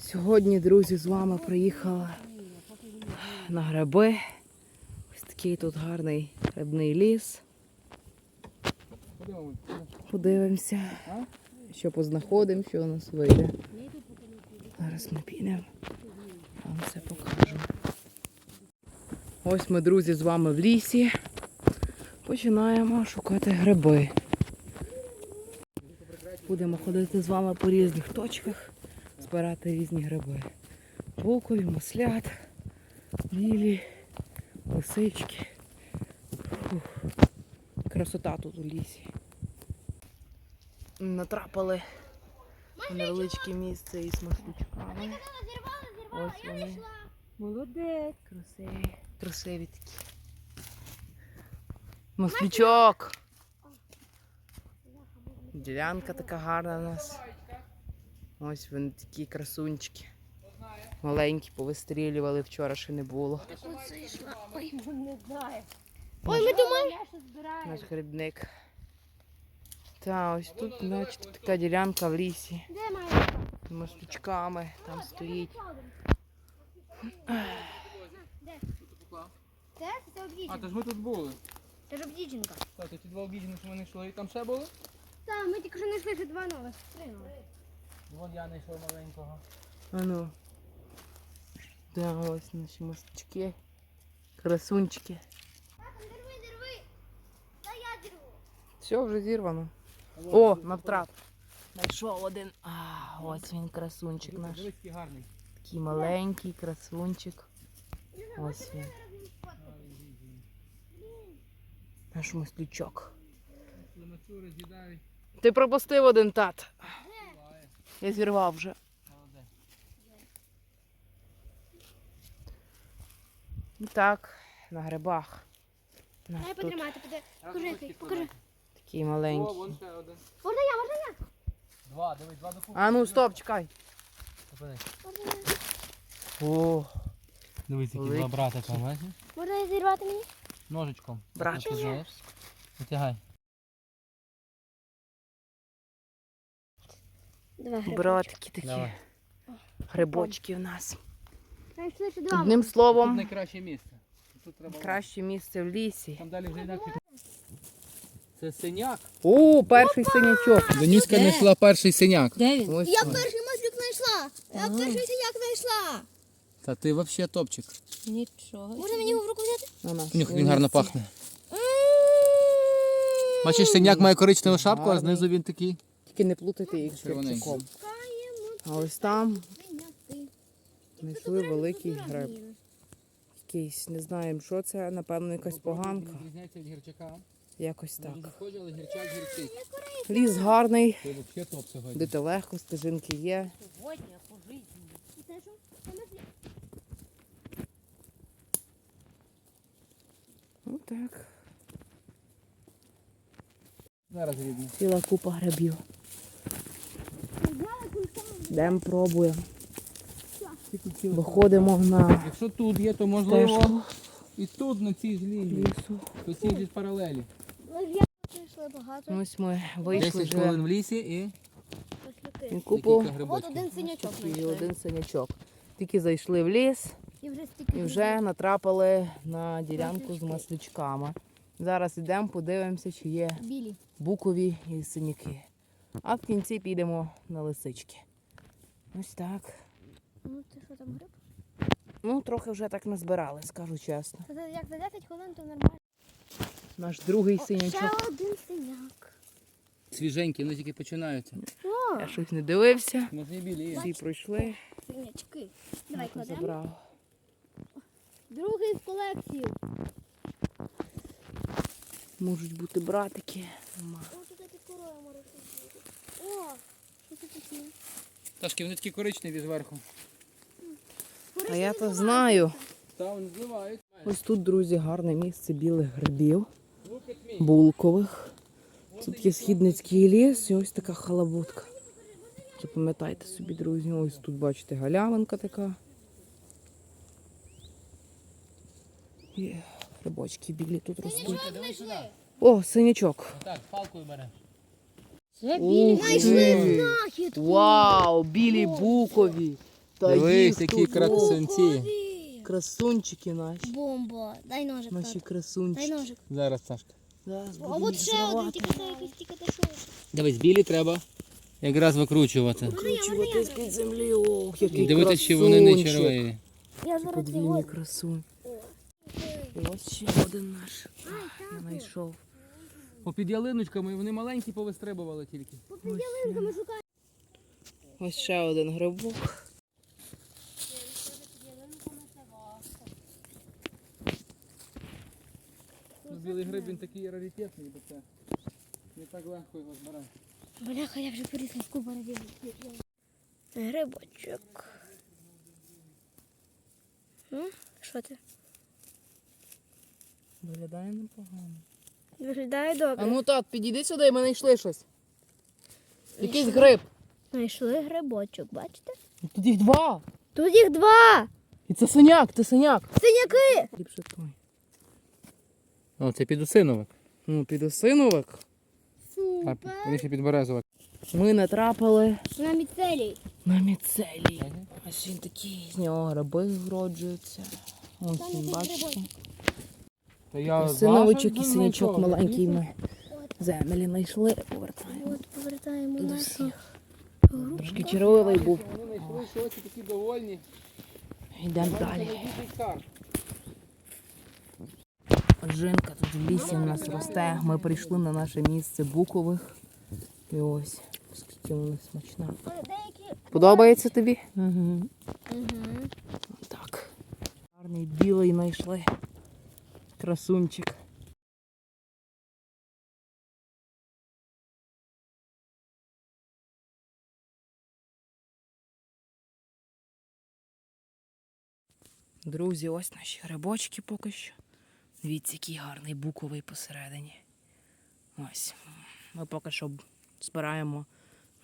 Сьогодні, друзі, з вами приїхала на гриби. Ось такий тут гарний грибний ліс. Подивимося, що познаходимо, що у нас вийде. Зараз ми підемо. Вам все покажу. Ось ми, друзі, з вами в лісі. Починаємо шукати гриби. Будемо ходити з вами по різних точках, збирати різні гриби. Букові, маслят, білі, лисички. Фух. Красота тут у лісі. Натрапили на невеличке місце із маслючками. Ось вони. Молодець, красиві. Красиві такі. Маслючок. Ділянка така гарна у нас. Ось вони такі красунчики. Маленькі повистрілювали, вчора ще не було. Ой, ми думаємо. Наш грибник. Та ось тут, бачите, така ділянка в лісі. Де має? З маслючками там стоїть. Це? Це А, то ж ми тут були. Це ж обдіженка. Так, то ті два обіжені, що ми не йшли, і там ще були? Так, ми тільки що знайшли ще два нових. Три нових. Вон я не йшов маленького. А ну. Да, ось наші маслючки. Красунчики. Дерви, дерви. Та я дерву. Все вже зірвано. О, навтрап. Знайшов один. А, ось він красунчик наш. Дивись, який гарний. Такий маленький красунчик. Ось він. Наш з'їдають. Ти пропустив один тат. Я зірвав вже. Так, на грибах. Наш Дай тут потримати, поди. Покажи, покажи. такий О, маленький. вон ще один. Можна я, можна я? Два, дивись, два докупи. А ну стоп, чекай. Можна я? О, Дивись, які два братика, бачиш? Можна я зірвати мені? Ножичком. Натягаєш. Натягай. Два братики такі. Давай. Грибочки в нас. Одним Тут словом, найкраще місце. Тут треба... краще місце в лісі. Там далі вже інакше. Це синяк. О, перший синячок. Данюська знайшла перший синяк. Ось він. перший маслюк знайшла. Я перший синяк знайшла. Та ти взагалі топчик. Нічого. Можна мені його в руку взяти? на нас. Нюх, він гарно пахне. Бачиш, синяк має коричневу шапку, а знизу він такий. Тільки не плутайте їх з Червоненький. А ось там знайшли великий гриб. Якийсь, не знаємо, що це, напевно, якась поганка. Якось так. Ліс гарний, ходити легко, стежинки є. Ну так. Зараз. Ціла купа грибів. Йдемо пробуємо. Виходимо на Якщо тут є, то можливо стежку і тут на цій ж лінії. По цій ж паралелі. Ось ми вийшли 10 вже хвилин в лісі і і купу От грибочків. один синячок і знайшли. один синячок. Тільки зайшли в ліс І вже стільки. і вже натрапили на ділянку з маслючками. Зараз йдемо, подивимося, чи є Білі. букові і синяки. А в кінці підемо на лисички. Ось так. Ну це що там гриб? Ну, трохи вже так назбирали, скажу чесно. Це як за 10 хвилин, то нормально. Наш другий Ще синячок. один синяк. Свіженькі, вони тільки починаються. О, Я щось не дивився. Може і білі. Всі пройшли. синячки. Давай кладемо. забрав. Другий в колекцію. Можуть бути братики. Нема. О, тут такі корови може бути. О, що це таке? Ташки, вони такі коричневі зверху. А я то знаю. Та вони зливають. Ось тут, друзі, гарне місце білих грибів, булкових. Тут є східницький ліс і ось така халабутка. Запам'ятайте собі, друзі, ось тут бачите галявинка така. І грибочки білі тут ростуть. О, синячок. Так, палкою бере. Це Ух ти! Знахідки. Вау, білі букові. Та Дивись, їх які тут, красунці. Красунчики наші. Бомба. Дай ножик. Наші тато. Дай красунчики. ножик. Зараз, Сашка. Зараз А будемо от ще один, тільки це якийсь тільки те що. Дивись, білі треба якраз викручувати. Викручувати з-під землі. Ох, який І дивитися, чи вони не красунчик. червиві. Я зараз Подвійні красунь. І ось ще один наш. Я знайшов. Попід ялиночками вони маленькі повистрибували тільки. Ось ще один грибок. Ну, білий гриб він такий раритетний, бо це не так легко його збирати. Бляха, я вже порізав купа разів. Грибочок. Ну, що ти? Виглядає непогано. Виглядає А ну так, підійди сюди, ми знайшли щось. Якийсь гриб. Знайшли грибочок, бачите? Тут їх два. Тут їх два! І це синяк, це синяк. Синяки! Ліпше той. О, це підосиновик. Ну, підосиновик. А Супер! ще підберезовик. Ми натрапили На міцелій. на міцелій. Ось він такий, з нього гриби зроджуються. Ось він, бачите. То я Синовичок і синячок маленький ми землі знайшли. Повертаємо От повертаємо до всіх. Трошки червивий був. Вони знайшли, що очі такі довольні. Йдемо далі. Жинка тут в лісі у нас росте. Ми прийшли на наше місце букових. І ось, скільки вона смачна. Подобається тобі? Угу. Угу. Так. Гарний білий знайшли. Красунчик. Друзі, ось наші грибочки поки що. Дивіться, який гарний буковий посередині. Ось. Ми поки що збираємо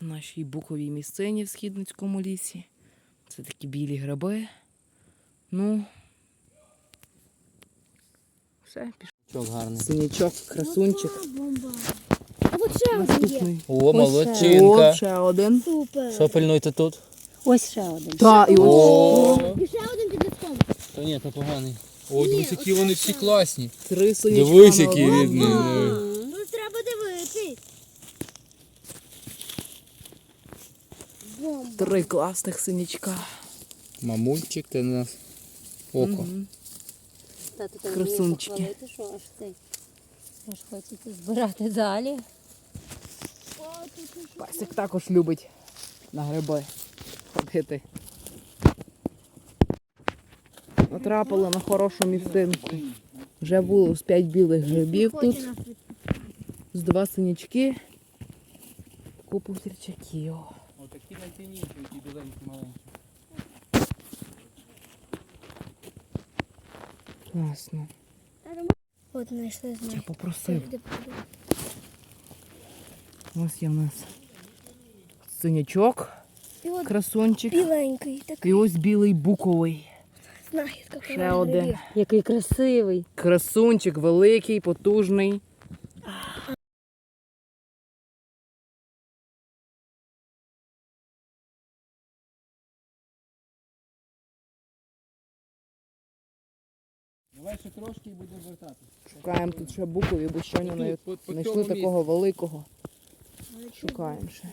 в нашій буковій місцині в східницькому лісі. Це такі білі гриби. Ну. Все, пішов. Чок гарний. Синячок, красунчик. Бомба. А от ще один є. Наступний. О, О, ще один. Супер. Що пильнуйте тут? Ось ще один. Та, і ось. І ще один під листом. то ні, то поганий. О, дивись, які вони всі класні. Три синячка. Дивись, які рідні. Ну треба дивитись. Бомба. Три класних синячка. Мамульчик, ти на нас око. Мгм. Тато так Красунчики. вміє похвалити, що аж цей. Аж хочеться збирати далі. О, тут Пасик також любить на гриби ходити. Натрапили на хорошу місцинку. Вже було з п'ять білих грибів тут, з два синячки, купу сірчаків. О, такі найцінніші, ті біленькі маленькі. Класно. От знайшли Я попросив. Ось є в нас синячок, І от красунчик. біленький, такий І ось білий буковий. знахідка. Ще один. Який красивий. Красунчик великий, потужний. Давай ще трошки і будемо вертати. Шукаємо тут ще букові, бо щойно не По, по знайшли цьому такого великого. Шукаємо ще.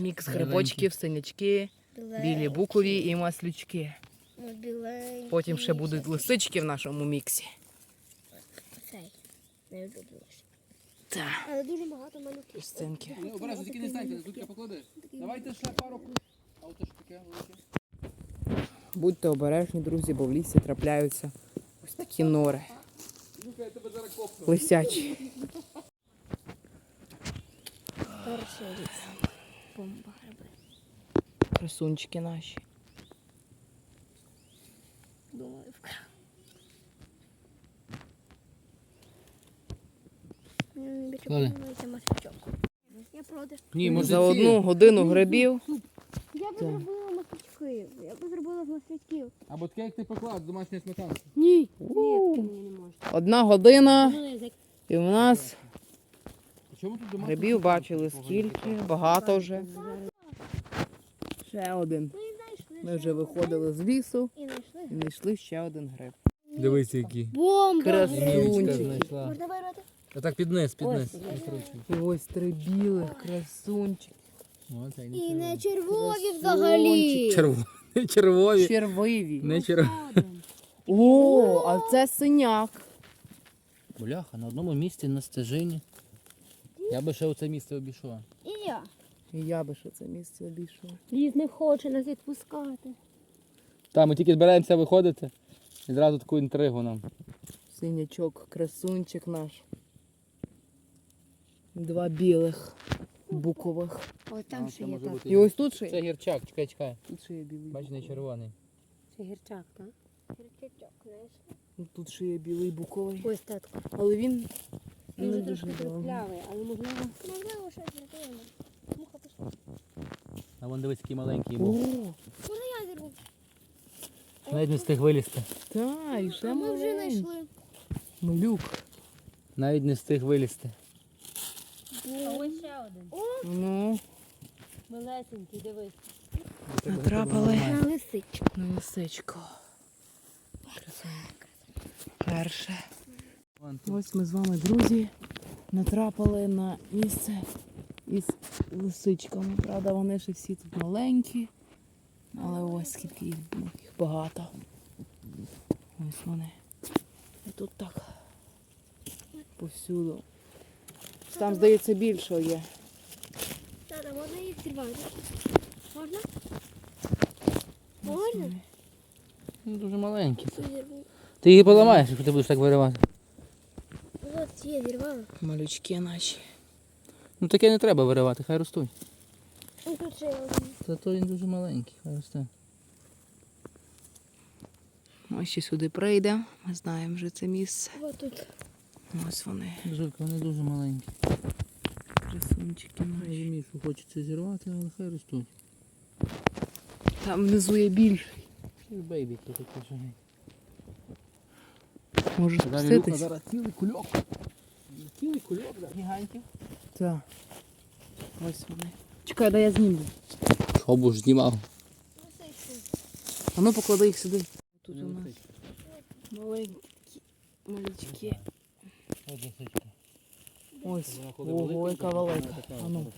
Мікс грибочків, синячки, білі букові і маслючки. Біленький. Потім ще будуть лисички в нашому міксі. Цей. Найулюбленіший. Так, Але дуже багато малюків. стінки. Ну, обережно, тільки не станьте, тут я поклади. Давайте ще пару куб. А ото ж таке велике. Будьте обережні, друзі, бо в лісі трапляються такі нори. Лисячі. Бомба гриби. Красунчики наші. Думаю, вкрав. Ладно. Я проти. Ні, може За ці? одну годину грибів. Я б зробила маслячки. Я б зробила з маслячків. Або таке, як ти поклав, домашня сметана. Ні. Одна година. І в нас Чому тут домашня грибів бачили скільки, багато вже. Ще один. Ми знайшли. Ми вже виходили з лісу І знайшли. і знайшли ще один гриб. Дивись, які. Бомба! Красунчики. знайшла. Можна вибрати? Отак під низ, під низ. Ось три білих красунчики. О, це І не червові взагалі. Червоні. Червові. Червиві. Не червові. О, а це синяк. Бляха, на одному місці на стежині. Я би ще оце місце обійшов. І я. І я би ще це місце обійшов. Ліс не хоче нас відпускати. Та, ми тільки збираємося виходити. І зразу таку інтригу нам. Синячок, красунчик наш. Два білих букових. Ой, там А, ще є так. бути І ось тут ще Це є. гірчак, чекай, чекай. Тут ще є білий. Бач, не буковий. червоний. Це гірчак, так? Гірчачок, Ну, Тут ще є білий буковий. Ось татко. Але він Він не вже дуже трошки трухлявий, але можливо. Можливо, щось зробимо. Муха пішла. А вон дивись, який маленький О, був. Можна я зірву? Навіть не встиг вилізти. та, і ще Ми вже маленький. знайшли. Малюк. Навіть не встиг вилізти. А ось ще один. Ну, Малесенький, дивись. натрапили На лисичку. на лисичку. Перше. Вон тут. Ось ми з вами, друзі, натрапили на місце із лисичками. Правда, вони ще всі тут маленькі, але ось скільки їх, їх багато. Ось вони. І тут так повсюду. Там, здається, більше є. Тата, можна їх зірвати? Можна? Можна? Ну, дуже зірву. Ти її поламаєш, якщо ти будеш так виривати. От є, зірвала. Малючки наші. Ну таке не треба виривати, хай ростуть. І тут ще є один. Зато він дуже маленький, хай росте. Ось ще сюди прийде. Ми знаємо вже це місце. От тут. Ось вони. Жуйка, вони дуже маленькі. Красунчики Я наші. розумію, що хочеться зірвати, але хай ростуть. Там внизу є більше. Бейбі тут такий. Може спуститись? зараз цілий кульок. Цілий кульок, да, гігантів. Так. Ось вони. Чекай, дай я зніму. Що б ж знімав? А ну поклади їх сюди. Тут у нас маленькі малючки. Ось. Ось. Ого, яка велика. така А ну,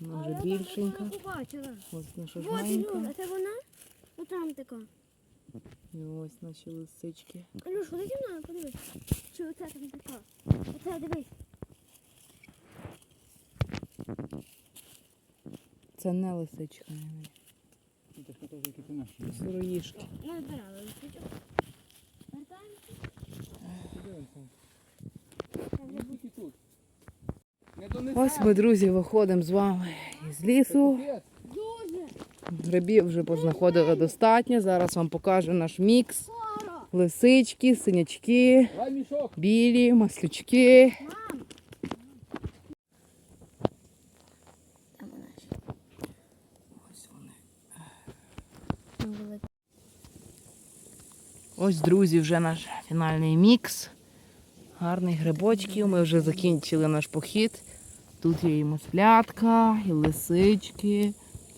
вона вже більшенька. побачила. Ось наша Вот, Ілюш, жменька. а це вона? Ну там така. І ось наші лисички. Ілюш, ходи зі мною, подивись. Чи оце там така? Оце дивись. Це не лисичка, навіть. Ну. Це сироїшки. Ми збирали лисичок. Вертаємося. Тут. Ось ми, друзі, виходимо з вами із лісу. Грибів вже познаходили достатньо. Зараз вам покажу наш мікс. Лисички, синячки, білі, маслючки. Ось, друзі, вже наш фінальний мікс. Гарних грибочків. Ми вже закінчили наш похід. Тут є і маслятка, і лисички,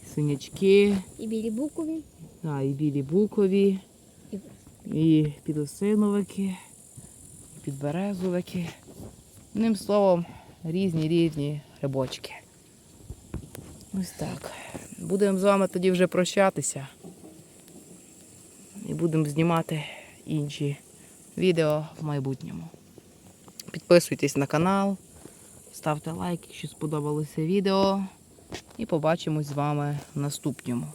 і синячки, І білі букові. та, і білі букові, І і підосиновики, і підберезовики. Одним словом, різні різні грибочки. Ось так. Будемо з вами тоді вже прощатися. І будемо знімати інші відео в майбутньому. Підписуйтесь на канал, ставте лайк, якщо сподобалося відео. І побачимось з вами в наступному.